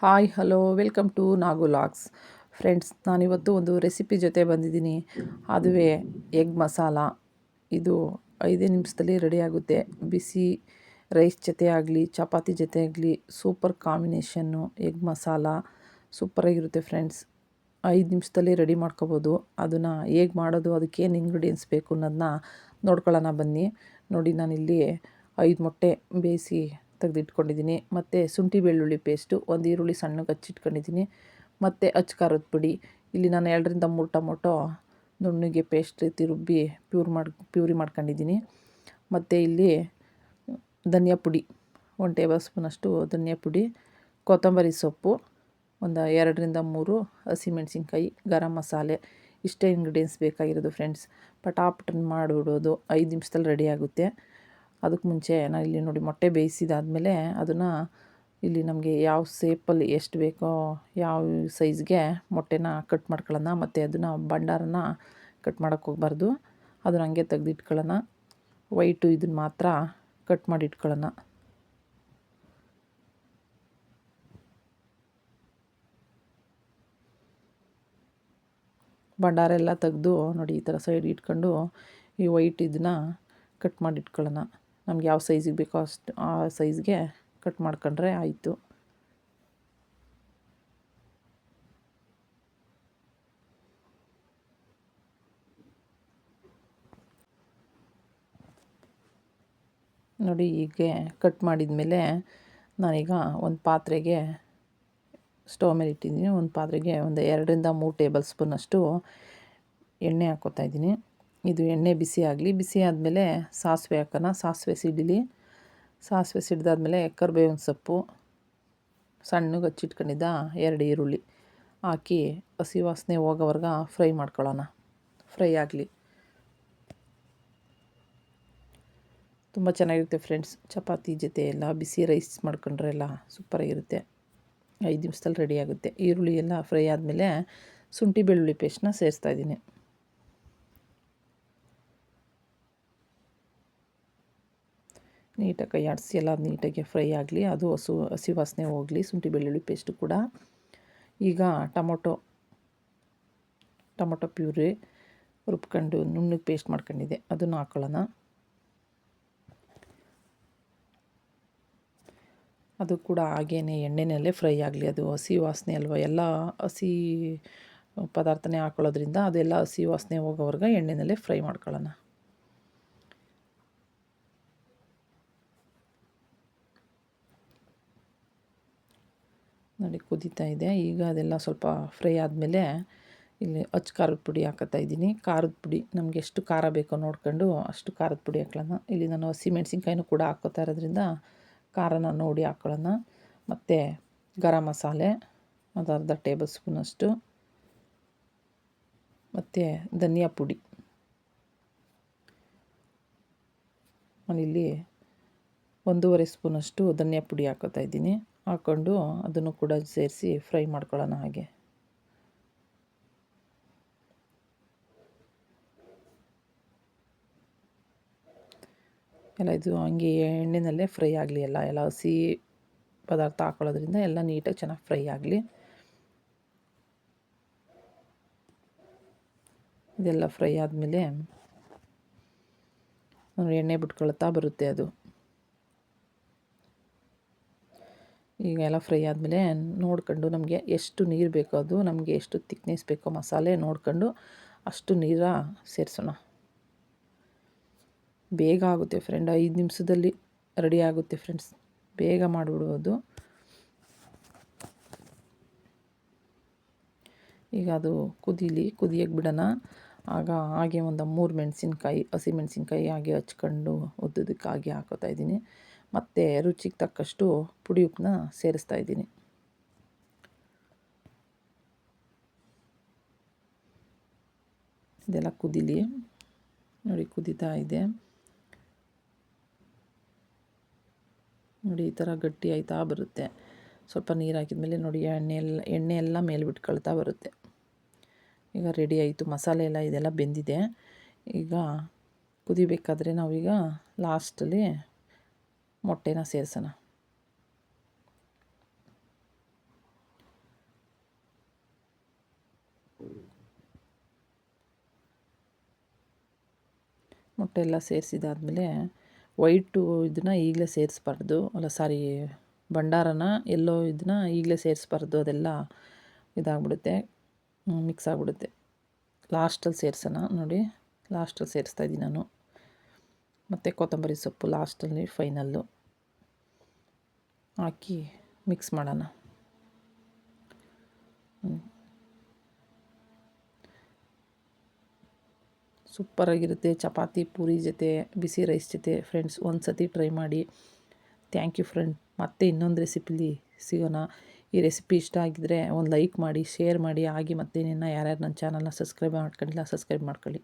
Hi hello welcome to Nagu logs friends ನಾನಿವತ್ತು ಒಂದು recipe ಜೊತೆ ಬಂದಿದ್ದೀನಿ. ಅದುವೇ ಎಗ್ ಮಸಾಲ ಇದು ಐದೇ ನಿಮಿಷದಲ್ಲಿ ರೆಡಿಯಾಗುತ್ತೆ ಬಿಸಿ ರೈಸ್ ಜೊತೆ ಆಗಲಿ, ಚಪಾತಿ ಜೊತೆ ಆಗಲಿ ಸೂಪರ್ ಕಾಂಬಿನೇಷನ್ನು ಎಗ್ ಮಸಾಲ ಸೂಪರಾಗಿರುತ್ತೆ ಫ್ರೆಂಡ್ಸ್ ಐದು ನಿಮಿಷದಲ್ಲಿ ರೆಡಿ ಮಾಡ್ಕೋಬೋದು. ಅದನ್ನು ಹೇಗೆ ಮಾಡೋದು ಅದಕ್ಕೇನು ಇಂಗ್ರೀಡಿಯೆಂಟ್ಸ್ ಬೇಕು ಅನ್ನೋದನ್ನ ನೋಡ್ಕೊಳ್ಳೋಣ ಬನ್ನಿ. ನೋಡಿ, ನಾನಿಲ್ಲಿ ಐದು ಮೊಟ್ಟೆ ಬೇಯಿಸಿ ತೆಗೆದಿಟ್ಕೊಂಡಿದ್ದೀನಿ. ಮತ್ತು ಶುಂಠಿ ಬೆಳ್ಳುಳ್ಳಿ ಪೇಸ್ಟು ಒಂದು ಈರುಳ್ಳಿ ಸಣ್ಣಗೆ ಹಚ್ಚಿಟ್ಕೊಂಡಿದ್ದೀನಿ. ಮತ್ತು ಅಚ್ಚ ಖಾರದ ಪುಡಿ. ಇಲ್ಲಿ ನಾನು ಎರಡರಿಂದ ಮೂರು ಟೊಮೊಟೊ ನುಣ್ಣಗೆ ಪೇಸ್ಟ್ ರೀತಿ ರುಬ್ಬಿ ಪ್ಯೂರ್ ಮಾಡಿ ಪ್ಯೂರಿ ಮಾಡ್ಕೊಂಡಿದ್ದೀನಿ. ಮತ್ತು ಇಲ್ಲಿ ಧನಿಯಾ ಪುಡಿ, ಒಂದು ಟೇಬಲ್ ಸ್ಪೂನಷ್ಟು ಧನಿಯಾ ಪುಡಿ, ಕೊತ್ತಂಬರಿ ಸೊಪ್ಪು, ಒಂದು ಎರಡರಿಂದ ಮೂರು ಹಸಿಮೆಣ್ಸಿನ್ಕಾಯಿ ಗರಂ ಮಸಾಲೆ. ಇಷ್ಟೇ ಇಂಗ್ರೀಡಿಯೆಂಟ್ಸ್ ಬೇಕಾಗಿರೋದು ಫ್ರೆಂಡ್ಸ್ ಪಟಾಪಟನ್ ಮಾಡಿಬಿಡೋದು. ಐದು ನಿಮಿಷದಲ್ಲಿ ರೆಡಿ ಆಗುತ್ತೆ. ಅದಕ್ಕೆ ಮುಂಚೆ ನಾನು ಇಲ್ಲಿ ನೋಡಿ ಮೊಟ್ಟೆ ಬೇಯಿಸಿದಾದಮೇಲೆ ಅದನ್ನು ಇಲ್ಲಿ ನಮಗೆ ಯಾವ ಸೇಪಲ್ಲಿ ಎಷ್ಟು ಬೇಕೋ ಯಾವ ಸೈಜ್ಗೆ ಮೊಟ್ಟೆನ ಕಟ್ ಮಾಡ್ಕೊಳ್ಳೋಣ ಮತ್ತು ಅದನ್ನು ಭಂಡಾರನ ಕಟ್ ಮಾಡೋಕ್ಕೆ ಹೋಗ್ಬಾರ್ದು. ಅದನ್ನು ಹಂಗೆ ತೆಗೆದಿಟ್ಕೊಳ್ಳೋಣ. ವೈಟು ಇದನ್ನು ಮಾತ್ರ ಕಟ್ ಮಾಡಿ ಇಟ್ಕೊಳ್ಳೋಣ ಭಂಡಾರ ಎಲ್ಲ ತೆಗೆದು ನೋಡಿ ಈ ಥರ ಸೈಡ್ ಇಟ್ಕೊಂಡು ಈ ವೈಟ್ ಇದನ್ನ ಕಟ್ ಮಾಡಿ ಇಟ್ಕೊಳ್ಳೋಣ ನಮ್ಗೆ ಯಾವ ಸೈಜಿಗೆ ಬೇಕೋ ಅಷ್ಟು ಆ ಸೈಜ್ಗೆ ಕಟ್ ಮಾಡ್ಕೊಂಡ್ರೆ ಆಯಿತು. ನೋಡಿ ಈಗ ಕಟ್ ಮಾಡಿದ ಮೇಲೆ ನಾನೀಗ ಒಂದು ಪಾತ್ರೆಗೆ ಸ್ಟವ್ ಮೇಲೆ ಇಟ್ಟಿದ್ದೀನಿ. ಒಂದು ಪಾತ್ರೆಗೆ ಒಂದು ಎರಡರಿಂದ ಮೂರು ಟೇಬಲ್ ಸ್ಪೂನಷ್ಟು ಎಣ್ಣೆ ಹಾಕ್ಕೋತಾ ಇದ್ದೀನಿ. ಇದು ಎಣ್ಣೆ ಬಿಸಿ ಆಗಲಿ, ಬಿಸಿ ಆದಮೇಲೆ ಸಾಸಿವೆ ಹಾಕೋಣ. ಸಾಸಿವೆ ಸಿಡಿಲಿ, ಸಾಸಿವೆ ಸಿಡ್ದಾದ್ಮೇಲೆ ಕರ್ಬೇವಿನ ಸೊಪ್ಪು, ಸಣ್ಣಗೆ ಹಚ್ಚಿಟ್ಕೊಂಡಿದ್ದ ಎರಡು ಈರುಳ್ಳಿ ಹಾಕಿ ಹಸಿ ವಾಸನೆ ಹೋಗೋವರೆಗೆ ಫ್ರೈ ಮಾಡ್ಕೊಳ್ಳೋಣ. ಫ್ರೈ ಆಗಲಿ. ತುಂಬ ಚೆನ್ನಾಗಿರುತ್ತೆ ಫ್ರೆಂಡ್ಸ್. ಚಪಾತಿ ಜೊತೆ ಎಲ್ಲ ಬಿಸಿ ರೈಸ್ ಮಾಡ್ಕೊಂಡ್ರೆ ಎಲ್ಲ ಸೂಪರಾಗಿರುತ್ತೆ ಐದು ನಿಮಿಷದಲ್ಲಿ ರೆಡಿ ಆಗುತ್ತೆ. ಈರುಳ್ಳಿ ಎಲ್ಲ ಫ್ರೈ ಆದಮೇಲೆ ಶುಂಠಿ ಬೆಳ್ಳುಳ್ಳಿ ಪೇಸ್ಟ್ನ ಸೇರಿಸ್ತಾಯಿದ್ದೀನಿ ನೀಟಾಗಿ ಕೈ ಆಡಿಸಿ ಎಲ್ಲ ನೀಟಾಗಿ ಫ್ರೈ ಆಗಲಿ, ಅದು ಹಸು, ಹಸಿ ವಾಸನೆ ಹೋಗಲಿ, ಶುಂಠಿ, ಬೆಳ್ಳುಳ್ಳಿ ಪೇಸ್ಟು ಕೂಡ. ಈಗ ಟೊಮೊಟೊ ಟೊಮೊಟೊ ಪ್ಯೂರಿ, ರುಬ್ಕೊಂಡು ನುಣ್ಣಗೆ ಪೇಸ್ಟ್ ಮಾಡ್ಕೊಂಡಿದ್ದೆ, ಅದನ್ನು ಹಾಕೊಳ್ಳೋಣ. ಅದು ಕೂಡ ಹಾಗೇ ಎಣ್ಣೆನಲ್ಲೇ ಫ್ರೈ ಆಗಲಿ, ಅದು ಹಸಿ ವಾಸನೆ ಅಲ್ವ? ಎಲ್ಲ ಹಸಿ ಪದಾರ್ಥನೇ ಹಾಕೊಳ್ಳೋದ್ರಿಂದ ಅದೆಲ್ಲ ಹಸಿ ವಾಸನೆ ಹೋಗೋವರೆಗೆ ಎಣ್ಣೆನಲ್ಲೇ ಫ್ರೈ ಮಾಡ್ಕೊಳ್ಳೋಣ. ನೋಡಿ ಕುದೀತಾ ಇದೆ. ಈಗ ಅದೆಲ್ಲ ಸ್ವಲ್ಪ ಫ್ರೈ ಆದಮೇಲೆ ಇಲ್ಲಿ ಅಚ್ಚ ಖಾರದ ಪುಡಿ ಹಾಕತ್ತಾ ಇದ್ದೀನಿ. ಖಾರದ ಪುಡಿ ನಮಗೆ ಎಷ್ಟು ಖಾರ ಬೇಕೋ ನೋಡ್ಕೊಂಡು ಅಷ್ಟು ಖಾರದ ಪುಡಿ ಹಾಕ್ಕೊಳ್ಳೋಣ ಇಲ್ಲಿ ನಾನು ಹಸಿ ಮೆಣಸಿನ್ಕಾಯಿನೂ ಕೂಡ ಹಾಕೋತಾ ಇರೋದ್ರಿಂದ ಖಾರನ ನೋಡಿ ಹಾಕ್ಕೊಳ್ಳೋಣ ಮತ್ತು ಗರಂ ಮಸಾಲೆ, ಒಂದು ಅರ್ಧ ಟೇಬಲ್ ಸ್ಪೂನಷ್ಟು ಮತ್ತು ಧನಿಯಾ ಪುಡಿ. ನಾನಿಲ್ಲಿ ಒಂದೂವರೆ ಸ್ಪೂನಷ್ಟು ಧನಿಯಾ ಪುಡಿ ಹಾಕೋತಾ ಇದ್ದೀನಿ. ಹಾಕ್ಕೊಂಡು ಅದನ್ನು ಕೂಡ ಸೇರಿಸಿ ಫ್ರೈ ಮಾಡ್ಕೊಳ್ಳೋಣ ಹಾಗೆ. ಎಲ್ಲ ಇದು ಹಂಗೆ ಎಣ್ಣೆನಲ್ಲೇ ಫ್ರೈ ಆಗಲಿ ಎಲ್ಲ ಎಲ್ಲ ಹಸಿ ಪದಾರ್ಥ ಹಾಕೊಳ್ಳೋದ್ರಿಂದ ಎಲ್ಲ ನೀಟಾಗಿ ಚೆನ್ನಾಗಿ ಫ್ರೈ ಆಗಲಿ. ಇದೆಲ್ಲ ಫ್ರೈ ಆದಮೇಲೆ ಎಣ್ಣೆ ಬಿಟ್ಕೊಳ್ತಾ ಬರುತ್ತೆ ಅದು. ಈಗ ಎಲ್ಲ ಫ್ರೈ ಆದಮೇಲೆ ನೋಡ್ಕೊಂಡು ನಮಗೆ ಎಷ್ಟು ನೀರು ಬೇಕೋ ಅದು, ನಮಗೆ ಎಷ್ಟು ತಿಕ್ನೆಸ್ ಬೇಕೋ ಮಸಾಲೆ ನೋಡ್ಕೊಂಡು ಅಷ್ಟು ನೀರ ಸೇರಿಸೋಣ. ಬೇಗ ಆಗುತ್ತೆ ಫ್ರೆಂಡ್ ಐದು ನಿಮಿಷದಲ್ಲಿ ರೆಡಿ ಆಗುತ್ತೆ ಫ್ರೆಂಡ್ಸ್ ಬೇಗ ಮಾಡಿಬಿಡ್ಬೋದು. ಈಗ ಅದು ಕುದೀಲಿ ಕುದಿಯಕ್ಕೆ ಬಿಡೋಣ. ಆಗ ಹಾಗೆ ಒಂದು ಮೂರು ಮೆಣಸಿನ್ಕಾಯಿ, ಹಸಿ ಮೆಣಸಿನ್ಕಾಯಿ ಹಾಗೆ ಹಚ್ಕೊಂಡು ಉದ್ದದಕ್ಕೆ ಹಾಗೆ ಹಾಕೋತಾ ಇದ್ದೀನಿ. ಮತ್ತು ರುಚಿಗೆ ತಕ್ಕಷ್ಟು ಪುಡಿ ಉಪ್ಪನ್ನ ಸೇರಿಸ್ತಾ ಇದ್ದೀನಿ. ಇದೆಲ್ಲ ಕುದೀಲಿ. ನೋಡಿ, ಕುದೀತಾ ಇದೆ. ನೋಡಿ, ಈ ಥರ ಗಟ್ಟಿ ಆಯ್ತಾ ಬರುತ್ತೆ. ಸ್ವಲ್ಪ ನೀರು ಹಾಕಿದ್ಮೇಲೆ ನೋಡಿ, ಎಣ್ಣೆ ಎಲ್ಲ ಎಣ್ಣೆ ಎಲ್ಲ ಮೇಲೆ ಬಿಟ್ಕೊಳ್ತಾ ಬರುತ್ತೆ. ಈಗ ರೆಡಿ ಆಯಿತು. ಮಸಾಲೆ ಎಲ್ಲ ಇದೆಲ್ಲ ಬೆಂದಿದೆ. ಈಗ ಕುದಿಬೇಕಾದ್ರೆ ನಾವೀಗ ಲಾಸ್ಟಲ್ಲಿ ಮೊಟ್ಟೆನ ಸೇರಿಸೋಣ. ಮೊಟ್ಟೆ ಎಲ್ಲ ಸೇರಿಸಿದಾದ್ಮೇಲೆ ವೈಟು ಇದನ್ನ ಈಗಲೇ ಸೇರಿಸ್ಬಾರ್ದು. ಅಲ್ಲ, ಸಾರಿ, ಭಂಡಾರನ ಎಲ್ಲೋ ಇದನ್ನ ಈಗಲೇ ಸೇರಿಸ್ಬಾರ್ದು. ಅದೆಲ್ಲ ಇದಾಗ್ಬಿಡುತ್ತೆ. ಮಿಕ್ಸ್ ಆಗಿಬಿಡುತ್ತೆ. ಲಾಸ್ಟಲ್ಲಿ ಸೇರಿಸೋಣ. ನೋಡಿ, ಲಾಸ್ಟಲ್ಲಿ ಸೇರಿಸ್ತಾ ಇದ್ದೀನಿ ನಾನು. ಮತ್ತು ಕೊತ್ತಂಬರಿ ಸೊಪ್ಪು ಲಾಸ್ಟಲ್ಲಿ, ಫೈನಲ್ಲು. ಹಾಕಿ ಮಿಕ್ಸ್ ಮಾಡೋಣ. ಸೂಪರಾಗಿರುತ್ತೆ ಚಪಾತಿ, ಪೂರಿ ಜೊತೆ, ಬಿಸಿ ರೈಸ್ ಜೊತೆ. ಫ್ರೆಂಡ್ಸ್ ಒಂದು ಸತಿ ಟ್ರೈ ಮಾಡಿ. ಥ್ಯಾಂಕ್ ಯು ಫ್ರೆಂಡ್ ಮತ್ತೆ ಇನ್ನೊಂದು ರೆಸಿಪಿಲಿ ಸಿಗೋಣ. ಈ ರೆಸಿಪಿ ಇಷ್ಟ ಆಗಿದ್ದರೆ ಒಂದು ಲೈಕ್ ಮಾಡಿ ಶೇರ್ ಮಾಡಿ. ಆಗಿ ಮತ್ತೆ ನಿನ್ನ ಯಾರ್ಯಾರು ನನ್ನ ಚಾನಲ್ನ ಸಬ್ಸ್ಕ್ರೈಬ್ ಮಾಡ್ಕೊಂಡಿಲ್ಲ ಸಬ್ಸ್ಕ್ರೈಬ್ ಮಾಡ್ಕೊಳ್ಳಿ.